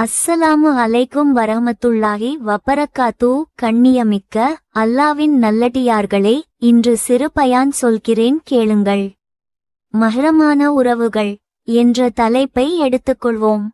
அஸ்ஸலாமு அலைக்கும் வரஹமத்துல்லாஹி வபரகாத்து கண்ணியமிக்க அல்லாவின் நல்லடியார்களே இன்று சிறு பயான் சொல்கிறேன் கேளுங்கள். மஹரமான உறவுகள் என்ற தலைப்பை எடுத்துக்கொள்வோம்.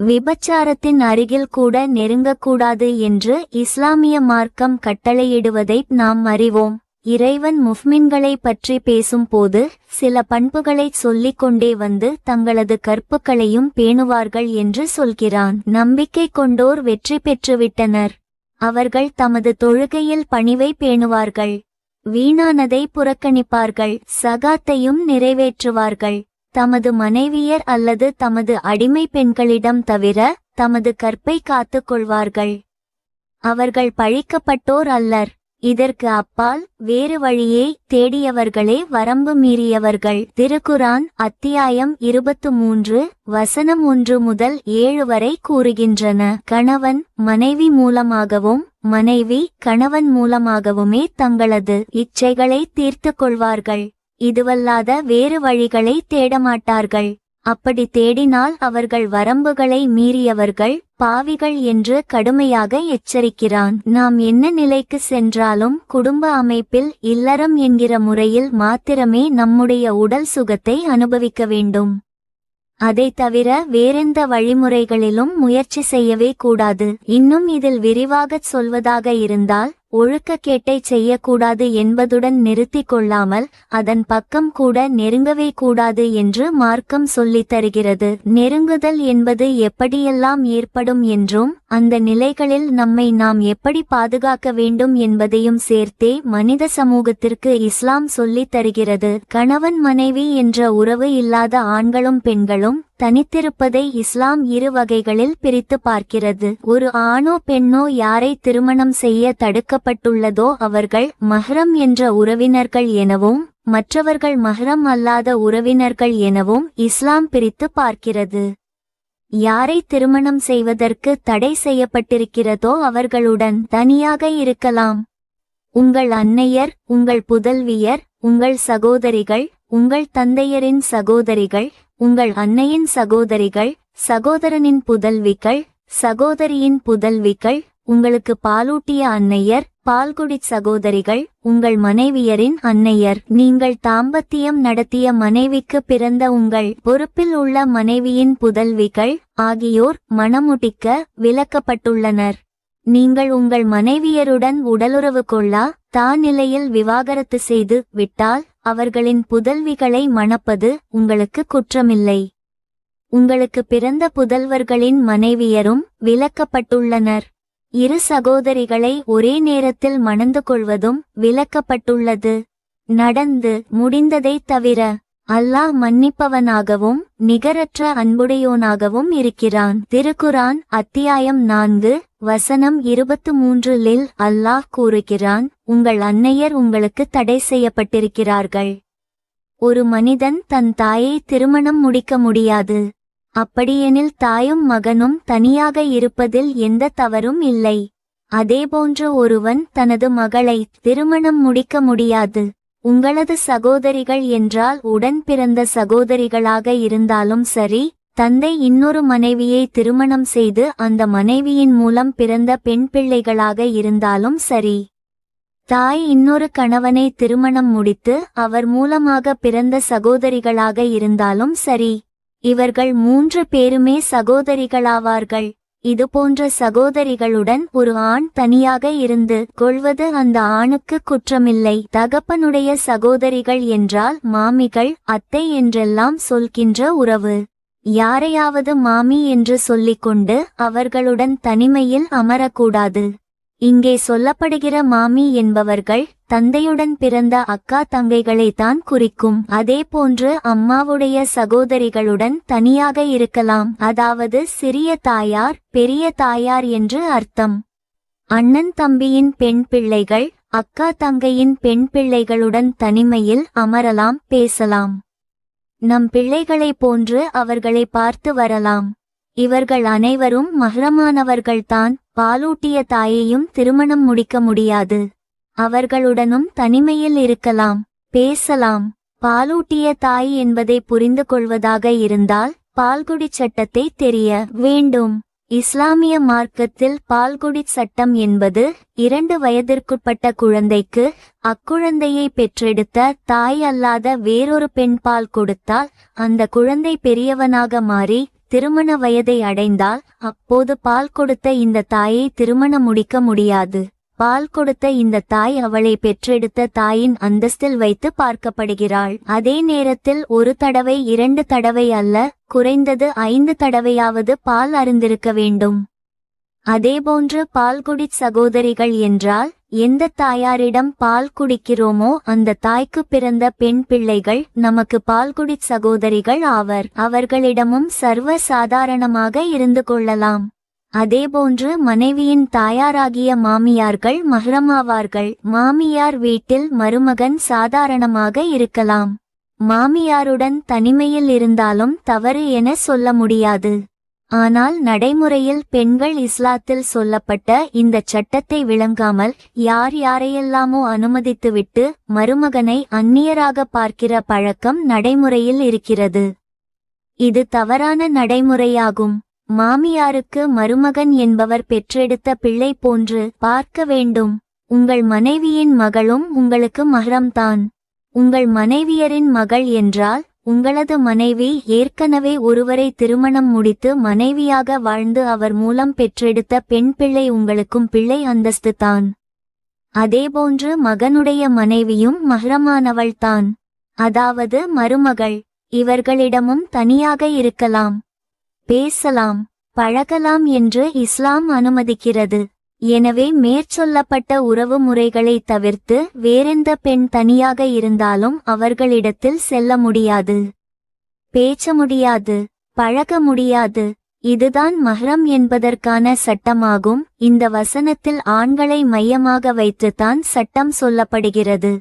விபச்சாரத்தின் அருகில் கூட நெருங்கக்கூடாது என்று இஸ்லாமிய மார்க்கம் கட்டளையிடுவதை நாம் அறிவோம். இறைவன் முஃமின்களை பற்றி பேசும்போது சில பண்புகளை சொல்லிக் கொண்டே வந்து தங்களது கற்புகளையும் பேணுவார்கள் என்று சொல்கிறான். நம்பிக்கை கொண்டோர் வெற்றி பெற்றுவிட்டனர். அவர்கள் தமது தொழுகையில் பணிவை பேணுவார்கள். வீணானதை புறக்கணிப்பார்கள். சகாத்தையும் நிறைவேற்றுவார்கள். தமது மனைவியர் அல்லது தமது அடிமை பெண்களிடம் தவிர தமது கற்பை காத்துக் கொள்வார்கள். அவர்கள் பழிக்கப்பட்டோர் அல்லர். இதற்கு அப்பால் வேறு வழியை தேடியவர்களே வரம்பு மீறியவர்கள். திருக்குரான் அத்தியாயம் இருபத்து மூன்று வசனம் ஒன்று முதல் ஏழு வரை கூறுகின்றன. கணவன் மனைவி மூலமாகவும் மனைவி கணவன் மூலமாகவுமே தங்களது இச்சைகளை தீர்த்து கொள்வார்கள். இதுவல்லாத வேறு வழிகளை தேடமாட்டார்கள். அப்படி தேடினால் அவர்கள் வரம்புகளை மீறியவர்கள் பாவிகள் என்று கடுமையாக எச்சரிக்கிறான். நாம் என்ன நிலைக்கு சென்றாலும் குடும்ப அமைப்பில் இல்லறம் என்கிற முறையில் மாத்திரமே நம்முடைய உடல் சுகத்தை அனுபவிக்க வேண்டும். அதை தவிர வேறெந்த வழிமுறைகளிலும் முயற்சி செய்யவே கூடாது. இன்னும் இதில் விரிவாகச் சொல்வதாக இருந்தால் ஒழுக்கக்கேட்டை செய்யக்கூடாது என்பதுடன் நிறுத்திக் கொள்ளாமல் அதன் பக்கம் கூட நெருங்கவே கூடாது என்று மார்க்கம் சொல்லித் தருகிறது. நெருங்குதல் என்பது எப்படியெல்லாம் ஏற்படும் என்றும் அந்த நிலைகளில் நம்மை நாம் எப்படி பாதுகாக்க வேண்டும் என்பதையும் சேர்த்தே மனித சமூகத்திற்கு இஸ்லாம் சொல்லித் தருகிறது. கணவன் மனைவி என்ற உறவு இல்லாத ஆண்களும் பெண்களும் தனித்திருப்பதை இஸ்லாம் இரு வகைகளில் பிரித்து பார்க்கிறது. ஒரு ஆணோ பெண்ணோ யாரை திருமணம் செய்ய தடுக்கப்பட்டுள்ளதோ அவர்கள் மஹ்ரம் என்ற உறவினர்கள் எனவும் மற்றவர்கள் மஹ்ரம் அல்லாத உறவினர்கள் எனவும் இஸ்லாம் பிரித்து பார்க்கிறது. யாரை திருமணம் செய்வதற்கு தடை செய்யப்பட்டிருக்கிறதோ அவர்களுடன் தனியாக இருக்கலாம். உங்கள் அன்னையர் உங்கள் புதல்வியர் உங்கள் சகோதரிகள் உங்கள் தந்தையரின் சகோதரிகள் உங்கள் அன்னையின் சகோதரிகள் சகோதரனின் புதல்விகள் சகோதரியின் புதல்விகள் உங்களுக்கு பாலூட்டிய அன்னையர் பால்குடிச் சகோதரிகள் உங்கள் மனைவியரின் அன்னையர் நீங்கள் தாம்பத்தியம் நடத்திய மனைவிக்கு பிறந்த உங்கள் பொறுப்பில் உள்ள மனைவியின் புதல்விகள் ஆகியோர் மணமுடிக்க விலக்கப்பட்டுள்ளனர். நீங்கள் உங்கள் மனைவியருடன் உடலுறவு கொள்ளா தான் நிலையில் விவாகரத்து செய்து விட்டால் அவர்களின் புதல்விகளை மணப்பது உங்களுக்கு குற்றமில்லை. உங்களுக்கு பிறந்த புதல்வர்களின் மனைவியரும் விலக்கப்பட்டுள்ளனர். இரு சகோதரிகளை ஒரே நேரத்தில் மணந்து கொள்வதும் விலக்கப்பட்டுள்ளது. நடந்து முடிந்ததை தவிர அல்லாஹ் மன்னிப்பவனாகவும் நிகரற்ற அன்புடையோனாகவும் இருக்கிறான். திருக்குரான் அத்தியாயம் நான்கு வசனம் இருபத்து மூன்றில் அல்லாஹ் கூறுகிறான் உங்கள் அன்னையர் உங்களுக்கு தடை செய்யப்பட்டிருக்கிறார்கள். ஒரு மனிதன் தன் தாயை திருமணம் முடிக்க முடியாது. அப்படியெனில் தாயும் மகனும் தனியாக இருப்பதில் எந்த தவறும் இல்லை. அதேபோன்று ஒருவன் தனது மகளை திருமணம் முடிக்க முடியாது. உங்களது சகோதரிகள் என்றால் உடன் பிறந்த சகோதரிகளாக இருந்தாலும் சரி தந்தை இன்னொரு மனைவியை திருமணம் செய்து அந்த மனைவியின் மூலம் பிறந்த பெண் பிள்ளைகளாக இருந்தாலும் சரி. தாய் இன்னொரு கணவனை திருமணம் முடித்து அவர் மூலமாக பிறந்த சகோதரிகளாக இருந்தாலும் சரி. இவர்கள் மூன்று பேருமே சகோதரிகளாவார்கள். இதுபோன்ற சகோதரிகளுடன் ஒரு ஆண் தனியாக இருந்து கொள்வது அந்த ஆணுக்கு குற்றமில்லை. தகப்பனுடைய சகோதரிகள் என்றால் மாமிகள் அத்தை என்றெல்லாம் சொல்கின்ற உறவு. யாரையாவது மாமி என்று சொல்லிக்கொண்டு அவர்களுடன் தனிமையில் அமரக்கூடாது. இங்கே சொல்லப்படுகிற மாமி என்பவர்கள் தந்தையுடன் பிறந்த அக்கா தங்கைகளைத்தான் குறிக்கும். அதே போன்று அம்மாவுடைய சகோதரிகளுடன் தனியாக இருக்கலாம். அதாவது சிறிய தாயார் பெரிய தாயார் என்று அர்த்தம். அண்ணன் தம்பியின் பெண் பிள்ளைகள் அக்கா தங்கையின் பெண் பிள்ளைகளுடன் தனிமையில் அமரலாம் பேசலாம். நம் பிள்ளைகளைப் போன்று அவர்களை பார்த்து வரலாம். இவர்கள் அனைவரும் மகரமானவர்கள்தான். பாலூட்டிய தாயையும் திருமணம் முடிக்க முடியாது. அவர்களுடனும் தனிமையில் இருக்கலாம் பேசலாம். பாலூட்டிய தாய் என்பதை புரிந்து கொள்வதாக இருந்தால் பால்குடி சட்டத்தை தெரிய வேண்டும். இஸ்லாமிய மார்க்கத்தில் பால்குடிச் சட்டம் என்பது இரண்டு வயதிற்குட்பட்ட குழந்தைக்கு அக்குழந்தையை பெற்றெடுத்த தாய் அல்லாத வேறொரு பெண் பால் கொடுத்தால் அந்த குழந்தை பெரியவனாக மாறி திருமண வயதை அடைந்தால் அப்போது பால் கொடுத்த இந்த தாயை திருமணம் முடிக்க முடியாது. பால் கொடுத்த இந்த தாய் அவளை பெற்றெடுத்த தாயின் அந்தஸ்தில் வைத்து பார்க்கப்படுகிறாள். அதே நேரத்தில் ஒரு தடவை இரண்டு தடவை அல்ல குறைந்தது ஐந்து தடவையாவது பால் அருந்திருக்க வேண்டும். அதேபோன்று பால்குடி சகோதரிகள் என்றால் எந்த தாயாரிடம் பால் குடிக்கிறோமோ அந்த தாய்க்கு பிறந்த பெண் பிள்ளைகள் நமக்கு பால்குடி சகோதரிகள் ஆவர். அவர்களிடமும் சர்வ சாதாரணமாக இருந்து கொள்ளலாம். அதேபோன்று மனைவியின் தாயாராகிய மாமியார்கள் மஹ்ரமாவார்கள். மாமியார் வீட்டில் மருமகன் சாதாரணமாக இருக்கலாம். மாமியாருடன் தனிமையில் இருந்தாலும் தவறு என சொல்ல முடியாது. ஆனால் நடைமுறையில் பெண்கள் இஸ்லாத்தில் சொல்லப்பட்ட இந்த சட்டத்தை விளங்காமல் யார் யாரையெல்லாமோ அனுமதித்துவிட்டு மருமகனை அந்நியராக பார்க்கிற பழக்கம் நடைமுறையில் இருக்கிறது. இது தவறான நடைமுறையாகும். மாமியாருக்கு மருமகன் என்பவர் பெற்றெடுத்த பிள்ளை போன்று பார்க்க வேண்டும். உங்கள் மனைவியின் மகளும் உங்களுக்கு மகரம்தான். உங்கள் மனைவியரின் மகள் என்றால் உங்களது மனைவி ஏற்கனவே ஒருவரை திருமணம் முடித்து மனைவியாக வாழ்ந்து அவர் மூலம் பெற்றெடுத்த பெண் பிள்ளை உங்களுக்கும் பிள்ளை அந்தஸ்து தான் அதேபோன்று மகனுடைய மனைவியும் மகரமானவள்தான். அதாவது மருமகள் இவர்களிடமும் தனியாக இருக்கலாம். பேசலாம் பழகலாம் என்று இஸ்லாம் அனுமதிக்கிறது. எனவே மேற்சொல்லப்பட்ட உறவு முறைகளை தவிர்த்து வேறெந்த பெண் தனியாக இருந்தாலும் அவர்களிடத்தில் செல்ல முடியாது. பேச முடியாது பழக முடியாது. இதுதான் மஹ்ரம் என்பதற்கான சட்டமாகும். இந்த வசனத்தில் ஆண்களை மையமாக வைத்துத்தான் சட்டம் சொல்லப்படுகிறது.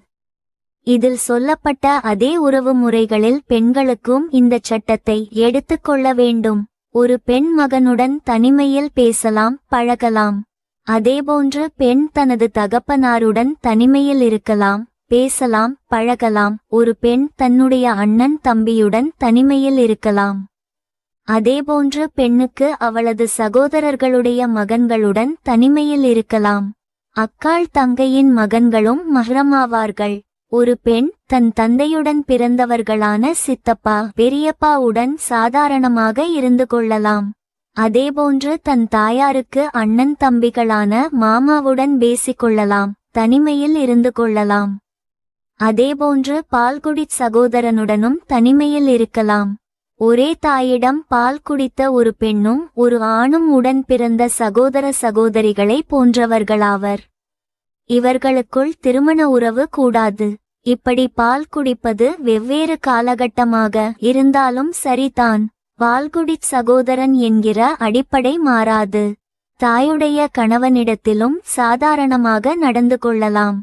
இதில் சொல்லப்பட்ட அதே உறவு முறைகளில் பெண்களுக்கும் இந்த சட்டத்தை எடுத்துக்கொள்ள வேண்டும். ஒரு பெண் மகனுடன் தனிமையில் பேசலாம் பழகலாம். அதேபோன்று பெண் தனது தகப்பனாருடன் தனிமையில் இருக்கலாம் பேசலாம் பழகலாம். ஒரு பெண் தன்னுடைய அண்ணன் தம்பியுடன் தனிமையில் இருக்கலாம். அதேபோன்று பெண்ணுக்கு அவளது சகோதரர்களுடைய மகன்களுடன் தனிமையில் இருக்கலாம். அக்காள் தங்கையின் மகன்களும் மகரமாவார்கள். ஒரு பெண் தன் தந்தையுடன் பிறந்தவர்களான சித்தப்பா பெரியப்பாவுடன் சாதாரணமாக இருந்து கொள்ளலாம். அதேபோன்று தன் தாயாருக்கு அண்ணன் தம்பிகளான மாமாவுடன் பேசிக்கொள்ளலாம் தனிமையில் இருந்து கொள்ளலாம். அதேபோன்று பால்குடிச் சகோதரனுடனும் தனிமையில் இருக்கலாம். ஒரே தாயிடம் பால் குடித்த ஒரு பெண்ணும் ஒரு ஆணும் உடன் பிறந்த சகோதர சகோதரிகளை போன்றவர்களாவர். இவர்களுக்குள் திருமண உறவு கூடாது. இப்படி பால் குடிப்பது வெவ்வேறு காலகட்டமாக இருந்தாலும் சரிதான். பால்குடிச் சகோதரன் என்கிற அடிப்படை மாறாது. தாயுடைய கணவனிடத்திலும் சாதாரணமாக நடந்து கொள்ளலாம்.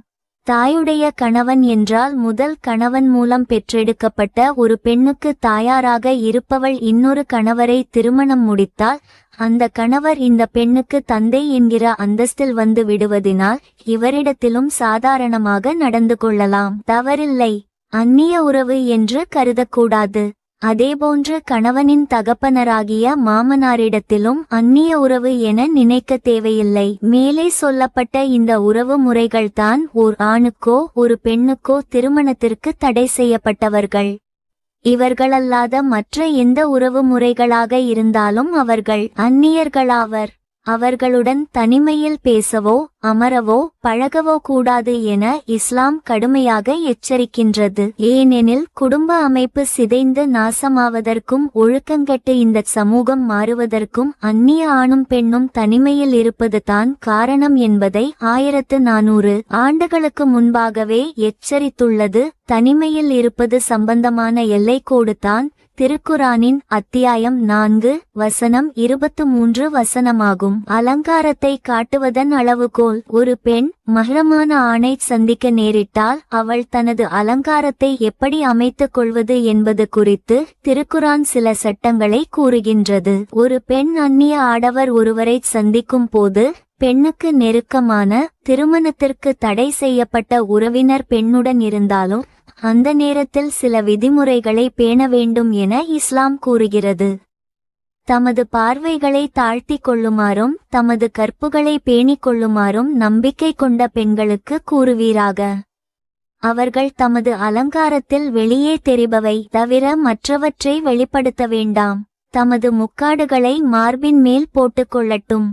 தாயுடைய கணவன் என்றால் முதல் கணவன் மூலம் பெற்றெடுக்கப்பட்ட ஒரு பெண்ணுக்கு தாயாராக இருப்பவள் இன்னொரு கணவரை திருமணம் முடித்தால் அந்த கணவர் இந்த பெண்ணுக்கு தந்தை என்கிற அந்தஸ்தில் வந்து விடுவதினால் இவரிடத்திலும் சாதாரணமாக நடந்து கொள்ளலாம். தவறில்லை. அந்நிய உறவு என்று கருதக்கூடாது. அதேபோன்று கணவனின் தகப்பனராகிய மாமனாரிடத்திலும் அந்நிய உறவு என நினைக்க தேவையில்லை. மேலே சொல்லப்பட்ட இந்த உறவு முறைகள்தான் ஓர் ஆணுக்கோ ஒரு பெண்ணுக்கோ திருமணத்திற்கு தடை செய்யப்பட்டவர்கள். இவர்களல்லாத மற்ற எந்த உறவு முறைகளாக இருந்தாலும் அவர்கள் அந்நியர்களாவர். அவர்களுடன் தனிமையில் பேசவோ அமரவோ பழகவோ கூடாது என இஸ்லாம் கடுமையாக எச்சரிக்கின்றது. ஏனெனில் குடும்ப அமைப்பு சிதைந்து நாசமாவதற்கும் ஒழுக்கங்கட்டு இந்த சமூகம் மாறுவதற்கும் அந்நிய ஆணும் பெண்ணும் தனிமையில் இருப்பது தான் காரணம் என்பதை ஆயிரத்து நானூறு ஆண்டுகளுக்கு முன்பாகவே எச்சரித்துள்ளது. தனிமையில் இருப்பது சம்பந்தமான எல்லைக்கோடு தான் திருக்குரானின் அத்தியாயம் நான்கு வசனம் இருபத்து மூன்று வசனமாகும். அலங்காரத்தை காட்டுவதன் அளவுகோல் ஒரு பெண் மகரமான ஆணை சந்திக்க நேரிட்டால் அவள் தனது அலங்காரத்தை எப்படி அமைத்துக் கொள்வது என்பது குறித்து திருக்குரான் சில சட்டங்களை கூறுகின்றது. ஒரு பெண் அந்நிய ஆடவர் ஒருவரை சந்திக்கும் போது பெண்ணுக்கு நெருக்கமான திருமணத்திற்கு தடை செய்யப்பட்ட உறவினர் பெண்ணுடன் இருந்தாலும் அந்த நேரத்தில் சில விதிமுறைகளை பேண வேண்டும் என இஸ்லாம் கூறுகிறது. தமது பார்வைகளை தாழ்த்திக் கொள்ளுமாறும் தமது கற்புகளை பேணிக் கொள்ளுமாறும் நம்பிக்கை கொண்ட பெண்களுக்கு கூறுவீராக. அவர்கள் தமது அலங்காரத்தில் வெளியே தெரிபவை தவிர மற்றவற்றை வெளிப்படுத்த வேண்டாம். தமது முக்காடுகளை மார்பின் மேல் போட்டுக்கொள்ளட்டும்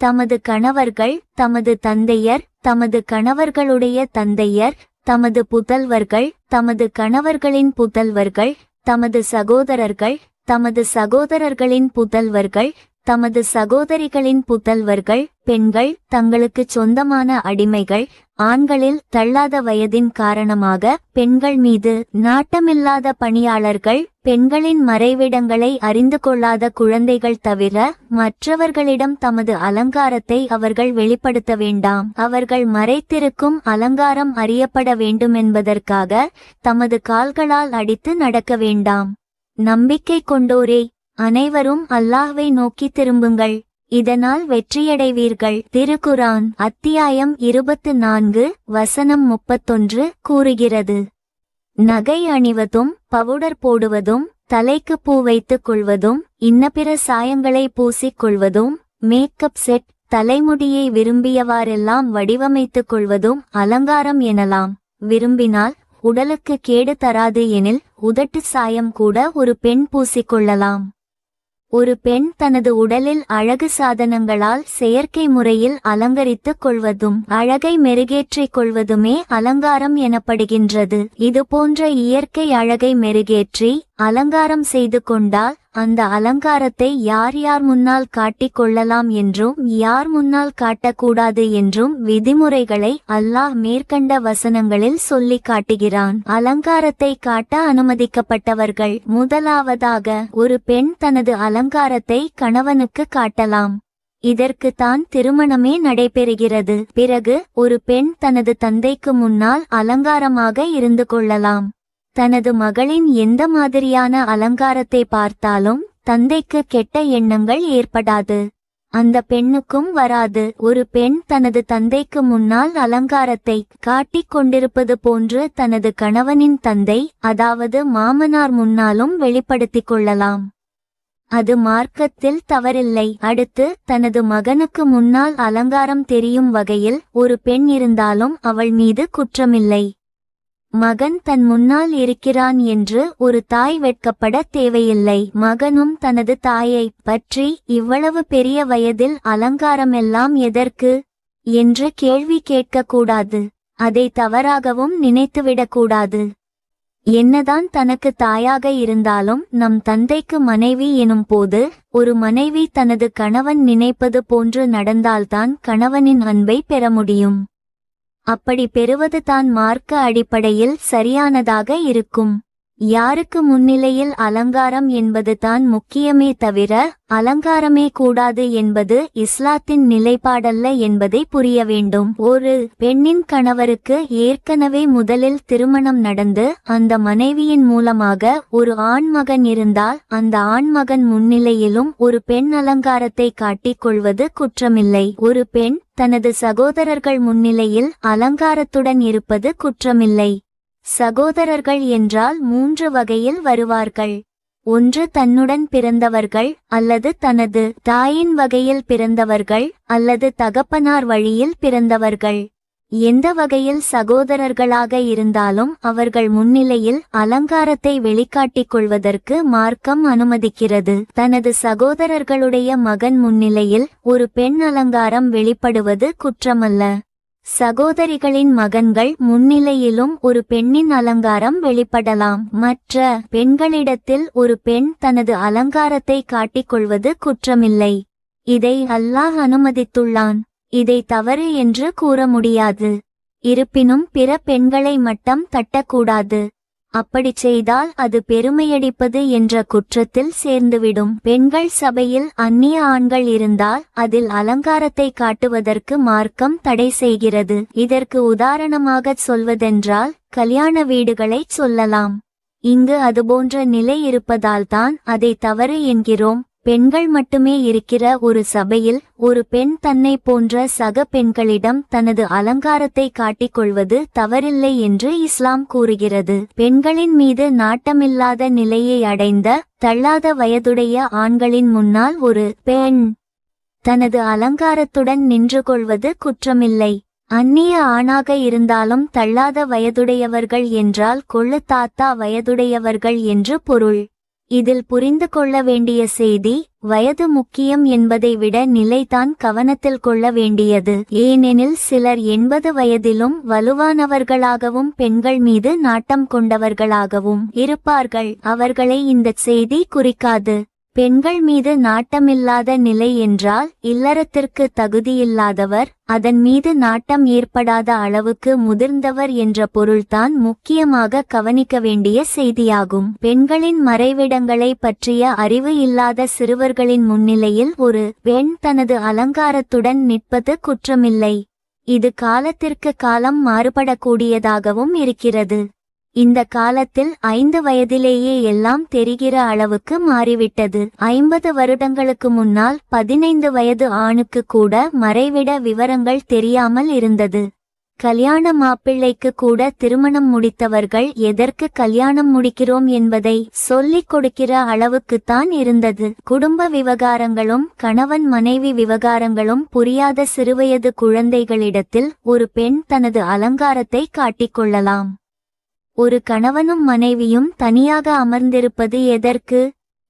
தமது கணவர்கள் தமது தந்தையர் தமது கணவர்களுடைய தந்தையர் தமது புதல்வர்கள் தமது கணவர்களின் புதல்வர்கள் தமது சகோதரர்கள் தமது சகோதரர்களின் புதல்வர்கள் தமது சகோதரிகளின் புதல்வர்கள் பெண்கள் தங்களுக்குச் சொந்தமான அடிமைகள் ஆண்களில் தள்ளாத வயதின் காரணமாக பெண்கள் மீது நாட்டமில்லாத பணியாளர்கள் பெண்களின் மறைவிடங்களை அறிந்து கொள்ளாத குழந்தைகள் தவிர மற்றவர்களிடம் தமது அலங்காரத்தை அவர்கள் வெளிப்படுத்த வேண்டாம். அவர்கள் மறைத்திருக்கும் அலங்காரம் அறியப்பட வேண்டுமென்பதற்காக தமது கால்களால் அடித்து நடக்க வேண்டாம். நம்பிக்கை கொண்டோரே அனைவரும் அல்லாஹ்வை நோக்கி திரும்புங்கள். இதனால் வெற்றியடைவீர்கள். திருக்குரான் அத்தியாயம் இருபத்து நான்கு வசனம் முப்பத்தொன்று கூறுகிறது. நகை அணிவதும் பவுடர் போடுவதும் தலைக்கு பூ வைத்துக் கொள்வதும் இன்னபிற சாயங்களை பூசிக் கொள்வதும் மேக்கப் செட் தலைமுடியை விரும்பியவாறெல்லாம் வடிவமைத்துக் கொள்வதும் அலங்காரம் எனலாம். விரும்பினால் உடலுக்கு கேடு தராது எனில் உதட்டு சாயம் கூட ஒரு பெண் பூசிக்கொள்ளலாம் ஒரு பெண் தனது உடலில் அழகு சாதனங்களால் செயற்கை முறையில் அலங்கரித்துக் கொள்வதும் அழகை மெருகேற்றிக் கொள்வதுமே அலங்காரம் எனப்படுகின்றது. இதுபோன்ற இயற்கை அழகை மெருகேற்றி அலங்காரம் செய்து கொண்டால் அந்த அலங்காரத்தை யார் யார் முன்னால் காட்டிக் கொள்ளலாம் என்றும் யார் முன்னால் காட்டக்கூடாது என்றும் விதிமுறைகளை அல்லாஹ் மேற்கண்ட வசனங்களில் சொல்லிக் காட்டுகிறான். அலங்காரத்தை காட்ட அனுமதிக்கப்பட்டவர்கள் முதலாவதாக ஒரு பெண் தனது அலங்காரத்தை கணவனுக்கு காட்டலாம். இதற்கு தான் திருமணமே நடைபெறுகிறது. பிறகு ஒரு பெண் தனது தந்தைக்கு முன்னால் அலங்காரமாக இருந்து கொள்ளலாம். தனது மகளின் எந்த மாதிரியான அலங்காரத்தை பார்த்தாலும் தந்தைக்கு கெட்ட எண்ணங்கள் ஏற்படாது. அந்த பெண்ணுக்கும் வராது. ஒரு பெண் தனது தந்தைக்கு முன்னால் அலங்காரத்தை காட்டிக் கொண்டிருப்பது போன்று தனது கணவனின் தந்தை அதாவது மாமனார் முன்னாலும் வெளிப்படுத்திக் கொள்ளலாம். அது மார்க்கத்தில் தவறில்லை. அடுத்து தனது மகனுக்கு முன்னால் அலங்காரம் தெரியும் வகையில் ஒரு பெண் இருந்தாலும் அவள் மீது குற்றமில்லை. மகன் தன் முன்னால் இருக்கிறான் என்று ஒரு தாய் வெட்கப்பட தேவையில்லை. மகனும் தனது தாயை பற்றி இவ்வளவு பெரிய வயதில் அலங்காரமெல்லாம் எதற்கு? என்று கேள்வி கேட்கக்கூடாது. அதை தவறாகவும் நினைத்துவிடக்கூடாது என்னதான் தனக்கு தாயாக இருந்தாலும் நம் தந்தைக்கு மனைவி எனும் போது ஒரு மனைவி தனது கணவன் நினைப்பது போன்று நடந்தால்தான் கணவனின் அன்பை பெற முடியும். அப்படி பெறுவது தான் மார்க்க அடிப்படையில் சரியானதாக இருக்கும். யாருக்கு முன்னிலையில் அலங்காரம் என்பதுதான் முக்கியமே தவிர அலங்காரமே கூடாது என்பது இஸ்லாத்தின் நிலைப்பாடல்ல என்பதை புரிய வேண்டும். ஒரு பெண்ணின் கணவருக்கு ஏற்கனவே முதலில் திருமணம் நடந்து அந்த மனைவியின் மூலமாக ஒரு ஆண்மகன் இருந்தால் அந்த ஆண்மகன் முன்னிலையிலும் ஒரு பெண் அலங்காரத்தை காட்டிக் கொள்வது குற்றமில்லை. ஒரு பெண் தனது சகோதரர்கள் முன்னிலையில் அலங்காரத்துடன் இருப்பது குற்றமில்லை. சகோதரர்கள் என்றால் மூன்று வகையில் வருவார்கள். ஒன்று தன்னுடன் பிறந்தவர்கள் அல்லது தனது தாயின் வகையில் பிறந்தவர்கள் அல்லது தகப்பனார் வழியில் பிறந்தவர்கள். எந்த வகையில் சகோதரர்களாக இருந்தாலும் அவர்கள் முன்னிலையில் அலங்காரத்தை வெளிக்காட்டிக் கொள்வதற்கு மார்க்கம் அனுமதிக்கிறது. தனது சகோதரர்களுடைய மகன் முன்னிலையில் ஒரு பெண் அலங்காரம் வெளிப்படுவது குற்றமல்ல. சகோதரிகளின் மகன்கள் முன்னிலையிலும் ஒரு பெண்ணின் அலங்காரம் வெளிப்படலாம். மற்ற பெண்களிடத்தில் ஒரு பெண் தனது அலங்காரத்தை காட்டிக்கொள்வது குற்றமில்லை. இதை அல்லாஹ் அனுமதித்துள்ளான். இதை தவறு என்று கூற முடியாது. இருப்பினும் பிற பெண்களை மட்டம் தட்டக்கூடாது. அப்படிச் செய்தால் அது பெருமையடிப்பது என்ற குற்றத்தில் சேர்ந்துவிடும். பெண்கள் சபையில் அந்நிய ஆண்கள் இருந்தால் அதில் அலங்காரத்தை காட்டுவதற்கு மார்க்கம் தடை செய்கிறது. இதற்கு உதாரணமாகச் சொல்வதென்றால் கல்யாண வீடுகளைச் சொல்லலாம். இங்கு அதுபோன்ற நிலை இருப்பதால்தான் அதை தவறு என்கிறோம். பெண்கள் மட்டுமே இருக்கிற ஒரு சபையில் ஒரு பெண் தன்னை போன்ற சக பெண்களிடம் தனது அலங்காரத்தை காட்டிக்கொள்வது தவறில்லை என்று இஸ்லாம் கூறுகிறது. பெண்களின் மீது நாட்டமில்லாத நிலையை அடைந்த தள்ளாத வயதுடைய ஆண்களின் முன்னால் ஒரு பெண் தனது அலங்காரத்துடன் நின்று கொள்வது குற்றமில்லை. அந்நிய ஆணாக இருந்தாலும் தள்ளாத வயதுடையவர்கள் என்றால் கொள்ளு தாத்தா வயதுடையவர்கள் என்று பொருள். இதில் புரிந்து கொள்ள வேண்டிய செய்தி வயது முக்கியம் என்பதை விட நிலைதான் கவனத்தில் கொள்ள வேண்டியது. ஏனெனில் சிலர் எண்பது வயதிலும் வலுவானவர்களாகவும் பெண்கள் மீது நாட்டம் கொண்டவர்களாகவும் இருப்பார்கள். அவர்களை இந்த செய்தி குறிக்காது. பெண்கள் மீது நாட்டமில்லாத நிலை என்றால் இல்லறத்திற்கு தகுதியில்லாதவர் அதன் மீது நாட்டம் ஏற்படாத அளவுக்கு முதிர்ந்தவர் என்ற பொருள்தான் முக்கியமாக கவனிக்க வேண்டிய செய்தியாகும். பெண்களின் மறைவிடங்களை பற்றிய அறிவு இல்லாத சிறுவர்களின் முன்னிலையில் ஒரு பெண் தனது அலங்காரத்துடன் நிற்பது குற்றமில்லை. இது காலத்திற்கு காலம் மாறுபடக்கூடியதாகவும் இருக்கிறது. இந்த காலத்தில் ஐந்து வயதிலேயே எல்லாம் தெரிகிற அளவுக்கு மாறிவிட்டது. ஐம்பது வருடங்களுக்கு முன்னால் பதினைந்து வயது ஆணுக்கு கூட மறைவிட விவரங்கள் தெரியாமல் இருந்தது. கல்யாண மாப்பிள்ளைக்கு கூட திருமணம் முடித்தவர்கள் எதற்கு கல்யாணம் முடிக்கிறோம் என்பதை சொல்லிக் கொடுக்கிற அளவுக்குத்தான் இருந்தது. குடும்ப விவகாரங்களும் கணவன் மனைவி விவகாரங்களும் புரியாத சிறுவயது குழந்தைகளிடத்தில் ஒரு பெண் தனது அலங்காரத்தை காட்டிக்கொள்ளலாம் ஒரு கணவனும் மனைவியும் தனியாக அமர்ந்திருப்பது எதற்கு?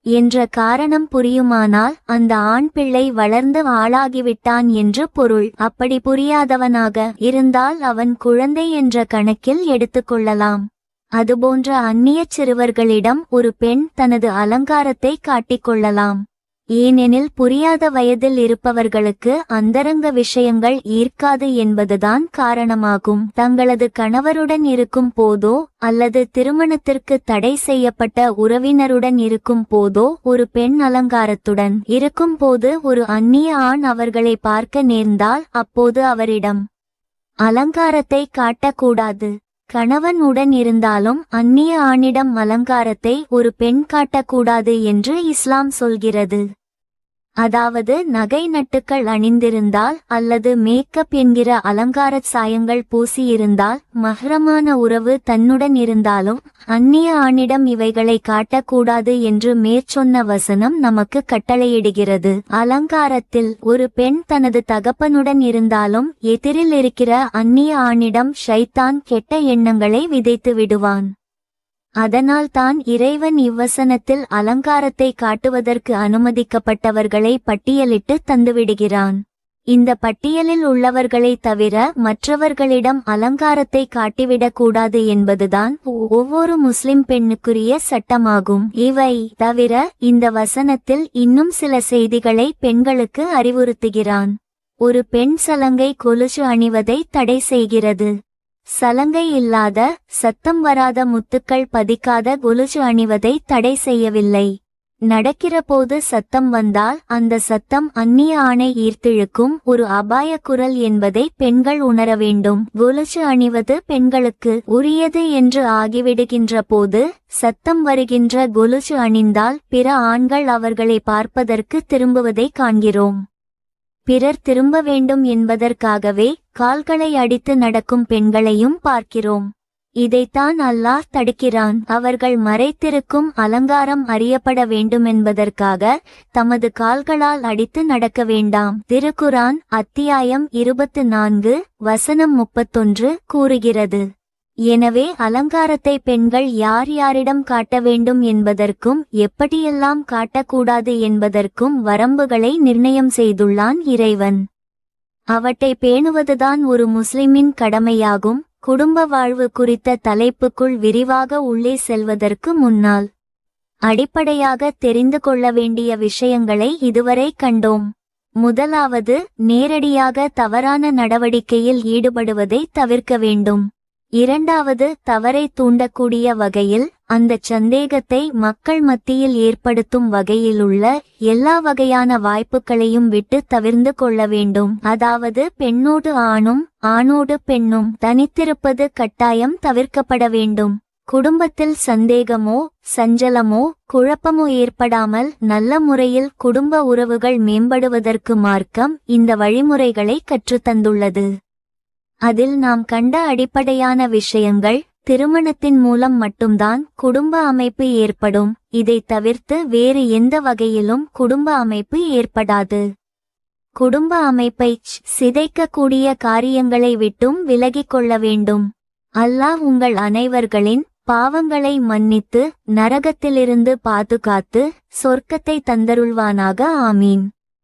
என்ற காரணம் புரியுமானால் அந்த ஆண் பிள்ளை வளர்ந்து ஆளாகிவிட்டான் என்று பொருள். அப்படி புரியாதவனாக இருந்தால் அவன் குழந்தை என்ற கணக்கில் எடுத்துக்கொள்ளலாம் அதுபோன்ற அந்நிய சிறுவர்களிடம் ஒரு பெண் தனது அலங்காரத்தை காட்டிக்கொள்ளலாம் ஏனெனில் புரியாத வயதில் இருப்பவர்களுக்கு அந்தரங்க விஷயங்கள் ஈர்க்காது என்பதுதான் காரணமாகும். தங்களது கணவருடன் இருக்கும் போதோ அல்லது திருமணத்திற்கு தடை செய்யப்பட்ட உறவினருடன் இருக்கும் போதோ ஒரு பெண் அலங்காரத்துடன் இருக்கும் போது ஒரு அந்நிய ஆண் அவர்களை பார்க்க நேர்ந்தால் அப்போது அவரிடம் அலங்காரத்தை காட்டக்கூடாது. கணவன் உடன் இருந்தாலும் அந்நிய ஆணிடம் அலங்காரத்தை ஒரு பெண் காட்டக்கூடாது என்று இஸ்லாம் சொல்கிறது. அதாவது நகை நட்டுக்கள் அணிந்திருந்தால் அல்லது மேக்கப் என்கிற அலங்காரச் சாயங்கள் பூசியிருந்தால் மகரமான உறவு தன்னுடன் இருந்தாலும் அந்நிய ஆணிடம் இவைகளை காட்டக்கூடாது என்று மேற்சொன்ன வசனம் நமக்கு கட்டளையிடுகிறது. அலங்காரத்தில் ஒரு பெண் தனது தகப்பனுடன் இருந்தாலும் எதிரில் இருக்கிற அந்நிய ஆணிடம் ஷைத்தான் கெட்ட எண்ணங்களை விதைத்து விடுவான். அதனால் தான் இறைவன் இவ்வசனத்தில் அலங்காரத்தை காட்டுவதற்கு அனுமதிக்கப்பட்டவர்களை பட்டியலிட்டு தந்துவிடுகிறான். இந்த பட்டியலில் உள்ளவர்களை தவிர மற்றவர்களிடம் அலங்காரத்தை காட்டிவிடக்கூடாது என்பதுதான் ஒவ்வொரு முஸ்லிம் பெண்ணுக்குரிய சட்டமாகும். இவை தவிர இந்த வசனத்தில் இன்னும் சில செய்திகளை பெண்களுக்கு அறிவுறுத்துகிறான். ஒரு பெண் சலங்கை கொலுசு அணிவதை தடை செய்கிறது. சலங்கை இல்லாத சத்தம் வராத முத்துக்கள் பதிக்காத கொலுசு அணிவதை தடை செய்யவில்லை. நடக்கிற போது சத்தம் வந்தால் அந்த சத்தம் அந்நிய ஆணை ஈர்த்திழுக்கும் ஒரு அபாய குரல் என்பதை பெண்கள் உணர வேண்டும். கொலுசு அணிவது பெண்களுக்கு உரியது என்று ஆகிவிடுகின்ற போது சத்தம் வருகின்ற கொலுசு அணிந்தால் பிற ஆண்கள் அவர்களை பார்ப்பதற்கு திரும்புவதை காண்கிறோம். பிறர் திரும்ப வேண்டும் என்பதற்காகவே கால்களை அடித்து நடக்கும் பெண்களையும் பார்க்கிறோம். இதைத்தான் அல்லாஹ் தடுக்கிறான். அவர்கள் மறைத்திருக்கும் அலங்காரம் அறியப்பட வேண்டுமென்பதற்காக தமது கால்களால் அடித்து நடக்க வேண்டாம். திருக்குரான் அத்தியாயம் இருபத்து நான்கு வசனம் முப்பத்தொன்று கூறுகிறது. எனவே அலங்காரத்தை பெண்கள் யார் யாரிடம் காட்ட வேண்டும் என்பதற்கும் எப்படியெல்லாம் காட்டக்கூடாது என்பதற்கும் வரம்புகளை நிர்ணயம் செய்துள்ளான் இறைவன். அவற்றை பேணுவதுதான் ஒரு முஸ்லிமின் கடமையாகும் குடும்ப வாழ்வு குறித்த தலைப்புக்குள் விரிவாக உள்ளே செல்வதற்கு முன்னால். அடிப்படையாக தெரிந்து கொள்ள வேண்டிய விஷயங்களை இதுவரை கண்டோம். முதலாவது நேரடியாக தவறான நடவடிக்கையில் ஈடுபடுவதை தவிர்க்க வேண்டும். இரண்டாவது தவறை தூண்டக்கூடிய வகையில் அந்த சந்தேகத்தை மக்கள் மத்தியில் ஏற்படுத்தும் வகையிலுள்ள எல்லா வகையான வாய்ப்புகளையும் விட்டு தவிர்ந்து கொள்ள வேண்டும். அதாவது பெண்ணோடு ஆணும் ஆணோடு பெண்ணும் தனித்திருப்பது கட்டாயம் தவிர்க்கப்பட வேண்டும். குடும்பத்தில் சந்தேகமோ சஞ்சலமோ குழப்பமோ ஏற்படாமல் நல்ல முறையில் குடும்ப உறவுகள் மேம்படுவதற்கு மார்க்கம் இந்த வழிமுறைகளை கற்றுத்தந்துள்ளது. அதில் நாம் கண்ட அடிப்படையான விஷயங்கள் திருமணத்தின் மூலம் மட்டும்தான் குடும்ப அமைப்பு ஏற்படும். இதைத் தவிர்த்து வேறு எந்த வகையிலும் குடும்ப அமைப்பு ஏற்படாது. குடும்ப அமைப்பை சிதைக்கக்கூடிய காரியங்களை விட்டும் விலகிக் கொள்ள வேண்டும். அல்லாஹ் உங்கள் அனைவர்களின் பாவங்களை மன்னித்து நரகத்திலிருந்து பாதுகாத்து சொர்க்கத்தை தந்தருள்வானாக. ஆமீன்.